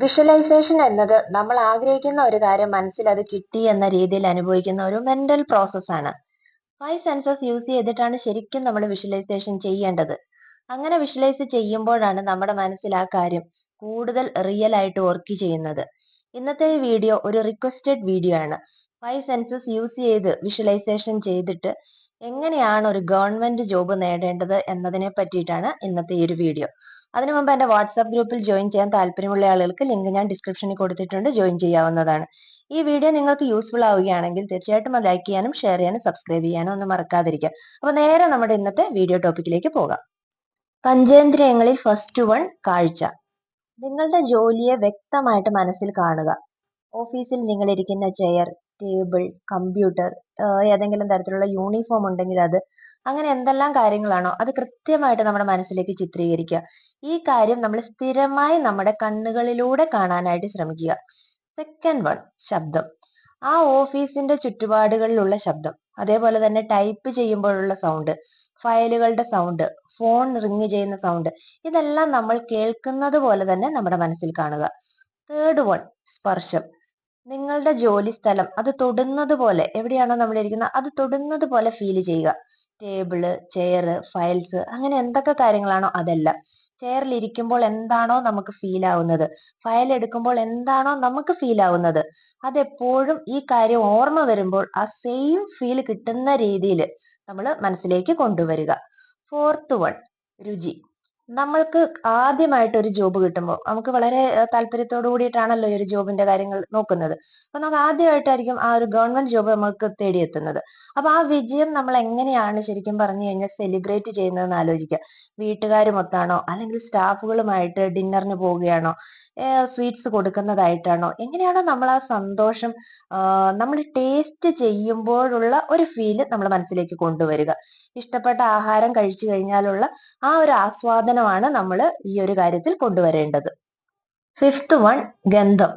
Visualisation എന്നത് നമ്മൾ ആഗ്രഹിക്കുന്ന ഒരു കാര്യം മനസ്സിൽ അത് കിട്ടി എന്ന രീതിയിൽ അനുഭവിക്കുന്ന ഒരു മെന്റൽ പ്രോസസ് ആണ്. ഫൈവ് സെൻസസ് യൂസ് ചെയ്തിട്ടാണ് ശരിക്കും നമ്മൾ വിഷ്വലൈസേഷൻ ചെയ്യേണ്ടത്. അങ്ങനെ വിഷ്വലൈസ് ചെയ്യുമ്പോഴാണ് നമ്മുടെ മനസ്സിൽ ആ കാര്യം കൂടുതൽ റിയൽ ആയിട്ട് വർക്ക് ചെയ്യുന്നത്. ഇന്നത്തെ ഈ വീഡിയോ ഒരു റിക്വസ്റ്റഡ് വീഡിയോ ആണ്. ഫൈവ് സെൻസസ് യൂസ് ചെയ്ത് വിഷ്വലൈസേഷൻ ചെയ്തിട്ട് എങ്ങനെയാണ് ഒരു ഗവൺമെന്റ് ജോബ് നേടേണ്ടത് എന്നതിനെ പറ്റിയിട്ടാണ് ഇന്നത്തെ ഈ ഒരു വീഡിയോ അതിനു മുമ്പ് എന്റെ വാട്സ്ആപ്പ് ഗ്രൂപ്പിൽ ജോയിൻ ചെയ്യാൻ താല്പര്യമുള്ള ആളുകൾക്ക് ലിങ്ക് ഞാൻ ഡിസ്ക്രിപ്ഷനിൽ കൊടുത്തിട്ടുണ്ട്. ജോയിൻ ചെയ്യാവുന്നതാണ്. ഈ വീഡിയോ നിങ്ങൾക്ക് യൂസ്ഫുൾ ആവുകയാണെങ്കിൽ തീർച്ചയായിട്ടും അത് ലൈക്ക് ചെയ്യാനും ഷെയർ ചെയ്യാനും സബ്സ്ക്രൈബ് ചെയ്യാനും ഒന്നും മറക്കാതിരിക്കുക. അപ്പൊ നേരെ നമ്മുടെ ഇന്നത്തെ വീഡിയോ ടോപ്പിക്കിലേക്ക് പോകാം. പഞ്ചേന്ദ്രിയങ്ങളിൽ ഫസ്റ്റ് വൺ കാഴ്ച. നിങ്ങളുടെ ജോലിയെ വ്യക്തമായിട്ട് മനസ്സിൽ കാണുക. ഓഫീസിൽ നിങ്ങൾ ഇരിക്കുന്ന ചെയർ ടേബിൾ കമ്പ്യൂട്ടർ ഏതെങ്കിലും തരത്തിലുള്ള യൂണിഫോം ഉണ്ടെങ്കിൽ അത് അങ്ങനെ എന്തെല്ലാം കാര്യങ്ങളാണോ അത് കൃത്യമായിട്ട് നമ്മുടെ മനസ്സിലേക്ക് ചിത്രീകരിക്കുക. ഈ കാര്യം നമ്മൾ സ്ഥിരമായി നമ്മുടെ കണ്ണുകളിലൂടെ കാണാനായിട്ട് ശ്രമിക്കുക. സെക്കൻഡ് വൺ ശബ്ദം. ആ ഓഫീസിന്റെ ചുറ്റുപാടുകളിലുള്ള ശബ്ദം. അതേപോലെ തന്നെ ടൈപ്പ് ചെയ്യുമ്പോഴുള്ള സൗണ്ട് ഫയലുകളുടെ സൗണ്ട് ഫോൺ റിങ് ചെയ്യുന്ന സൗണ്ട് ഇതെല്ലാം നമ്മൾ കേൾക്കുന്നത് പോലെ തന്നെ നമ്മുടെ മനസ്സിൽ കാണുക. തേർഡ് വൺ സ്പർശം. നിങ്ങളുടെ ജോലി സ്ഥലം അത് തൊടുന്നത് പോലെ എവിടെയാണോ നമ്മൾ ഇരിക്കുന്നത് അത് തൊടുന്നത് പോലെ ഫീൽ ചെയ്യുക. ടേബിൾ ചെയറ് ഫയൽസ് അങ്ങനെ എന്തൊക്കെ കാര്യങ്ങളാണോ അതെല്ലാം. ചെയറിൽ ഇരിക്കുമ്പോൾ എന്താണോ നമുക്ക് ഫീൽ ആവുന്നത്. ഫയൽ എടുക്കുമ്പോൾ എന്താണോ നമുക്ക് ഫീൽ ആവുന്നത്. അതെപ്പോഴും ഈ കാര്യം ഓർമ്മ വരുമ്പോൾ ആ സെയിം ഫീൽ കിട്ടുന്ന രീതിയിൽ നമ്മൾ മനസ്സിലേക്ക് കൊണ്ടുവരിക. ഫോർത്ത് വൺ രുചി. നമ്മൾക്ക് ആദ്യമായിട്ട് ഒരു ജോബ് കിട്ടുമ്പോൾ നമുക്ക് വളരെ താല്പര്യത്തോടു കൂടിയിട്ടാണല്ലോ ഈ ഒരു ജോബിന്റെ കാര്യങ്ങൾ നോക്കുന്നത്. അപ്പൊ നമുക്ക് ആദ്യമായിട്ടായിരിക്കും ആ ഒരു ഗവൺമെന്റ് ജോബ് നമുക്ക് തേടിയെത്തുന്നത്. അപ്പൊ ആ വിജയം നമ്മൾ എങ്ങനെയാണ് ശരിക്കും പറഞ്ഞു കഴിഞ്ഞാൽ സെലിബ്രേറ്റ് ചെയ്യുന്നതെന്ന് ആലോചിക്കുക. വീട്ടുകാരുമൊത്താണോ? അല്ലെങ്കിൽ സ്റ്റാഫുകളുമായിട്ട് ഡിന്നറിന് പോവുകയാണോ? സ്വീറ്റ്സ് കൊടുക്കുന്നതായിട്ടാണോ? എങ്ങനെയാണോ നമ്മൾ ആ സന്തോഷം നമ്മൾ ടേസ്റ്റ് ചെയ്യുമ്പോഴുള്ള ഒരു ഫീൽ നമ്മൾ മനസ്സിലേക്ക് കൊണ്ടുവരിക? ഇഷ്ടപ്പെട്ട ആഹാരം കഴിച്ചു കഴിഞ്ഞാലുള്ള ആ ഒരു ആസ്വാദനമാണ് നമ്മൾ ഈ ഒരു കാര്യത്തിൽ കൊണ്ടുവരേണ്ടത്. ഫിഫ്ത്ത് വൺ ഗന്ധം.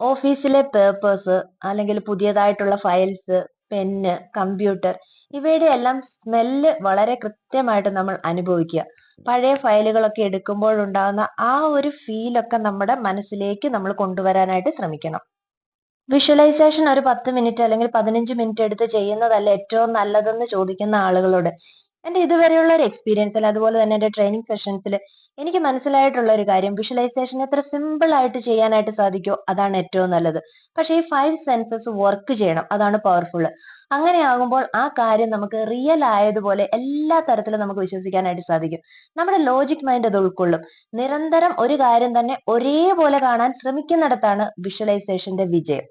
ഓഫീസിലെ പേപ്പേഴ്സ് അല്ലെങ്കിൽ പുതിയതായിട്ടുള്ള ഫയൽസ് പെന്ന് കമ്പ്യൂട്ടർ ഇവയുടെ എല്ലാം സ്മെല്ല് വളരെ കൃത്യമായിട്ട് നമ്മൾ അനുഭവിക്കുക. പഴയ ഫയലുകളൊക്കെ എടുക്കുമ്പോഴുണ്ടാകുന്ന ആ ഒരു ഫീലൊക്കെ നമ്മുടെ മനസ്സിലേക്ക് നമ്മൾ കൊണ്ടുവരാനായിട്ട് ശ്രമിക്കണം. വിഷ്വലൈസേഷൻ ഒരു പത്ത് മിനിറ്റ് അല്ലെങ്കിൽ പതിനഞ്ച് മിനിറ്റ് എടുത്ത് ചെയ്യുന്നതല്ല ഏറ്റവും നല്ലതെന്ന് ചോദിക്കുന്ന ആളുകളോട് എന്റെ ഇതുവരെയുള്ള ഒരു എക്സ്പീരിയൻസിൽ അതുപോലെ തന്നെ എന്റെ ട്രെയിനിങ് സെഷൻസിൽ എനിക്ക് മനസ്സിലായിട്ടുള്ള ഒരു കാര്യം വിഷ്വലൈസേഷൻ എത്ര സിമ്പിൾ ആയിട്ട് ചെയ്യാനായിട്ട് സാധിക്കുമോ അതാണ് ഏറ്റവും നല്ലത്. പക്ഷേ ഈ ഫൈവ് സെൻസസ് വർക്ക് ചെയ്യണം അതാണ് പവർഫുൾ അങ്ങനെ ആകുമ്പോൾ ആ കാര്യം നമുക്ക് റിയൽ ആയതുപോലെ എല്ലാ തരത്തിലും നമുക്ക് വിശ്വസിക്കാനായിട്ട് സാധിക്കും. നമ്മുടെ ലോജിക് മൈൻഡ് അത് ഉൾക്കൊള്ളും. നിരന്തരം ഒരു കാര്യം തന്നെ ഒരേപോലെ കാണാൻ ശ്രമിക്കുന്നിടത്താണ് വിഷ്വലൈസേഷന്റെ വിജയം.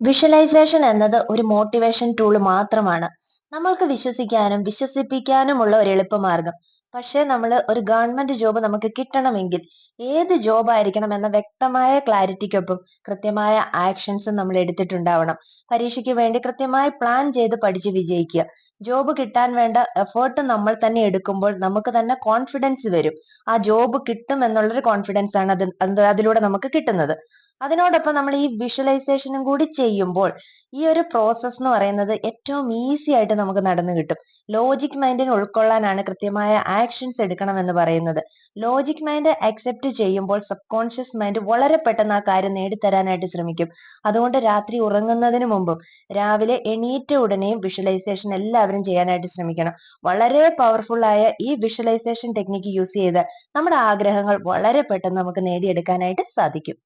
വിഷ്വലൈസേഷൻ എന്നത് ഒരു മോട്ടിവേഷൻ ടൂൾ മാത്രമാണ്. നമ്മൾക്ക് വിശ്വസിക്കാനും വിശ്വസിപ്പിക്കാനുമുള്ള ഒരു എളുപ്പമാർഗം. പക്ഷേ നമ്മൾ ഒരു ഗവൺമെന്റ് ജോബ് നമുക്ക് കിട്ടണമെങ്കിൽ ഏത് ജോബ് ആയിരിക്കണം എന്ന വ്യക്തമായ ക്ലാരിറ്റിക്കൊപ്പം കൃത്യമായ ആക്ഷൻസും നമ്മൾ എടുത്തിട്ടുണ്ടാവണം. പരീക്ഷയ്ക്ക് വേണ്ടി കൃത്യമായി പ്ലാൻ ചെയ്ത് പഠിച്ച് വിജയിക്കുക. ജോബ് കിട്ടാൻ വേണ്ട എഫേർട്ട് നമ്മൾ തന്നെ എടുക്കുമ്പോൾ നമുക്ക് തന്നെ കോൺഫിഡൻസ് വരും. ആ ജോബ് കിട്ടും എന്നുള്ളൊരു കോൺഫിഡൻസ് ആണ് അത് അതിലൂടെ നമുക്ക് കിട്ടുന്നത്. അതിനോടൊപ്പം നമ്മൾ ഈ വിഷ്വലൈസേഷനും കൂടി ചെയ്യുമ്പോൾ ഈ ഒരു പ്രോസസ് എന്ന് പറയുന്നത് ഏറ്റവും ഈസി ആയിട്ട് നമുക്ക് നടന്നു കിട്ടും. ലോജിക് മൈൻഡിനെ ഉൾക്കൊള്ളാനാണ് കൃത്യമായ ആക്ഷൻസ് എടുക്കണം എന്ന് പറയുന്നത്. ലോജിക് മൈൻഡ് അക്സെപ്റ്റ് ചെയ്യുമ്പോൾ സബ് കോൺഷ്യസ് മൈൻഡ് വളരെ പെട്ടെന്ന് ആ കാര്യം നേടിത്തരാനായിട്ട് ശ്രമിക്കും. അതുകൊണ്ട് രാത്രി ഉറങ്ങുന്നതിന് മുമ്പും രാവിലെ എണീറ്റ ഉടനെയും വിഷ്വലൈസേഷൻ എല്ലാവരും ചെയ്യാനായിട്ട് ശ്രമിക്കണം. വളരെ പവർഫുൾ ആയ ഈ വിഷ്വലൈസേഷൻ ടെക്നിക്ക് യൂസ് ചെയ്ത് നമ്മുടെ ആഗ്രഹങ്ങൾ വളരെ പെട്ടെന്ന് നമുക്ക് നേടിയെടുക്കാനായിട്ട് സാധിക്കും.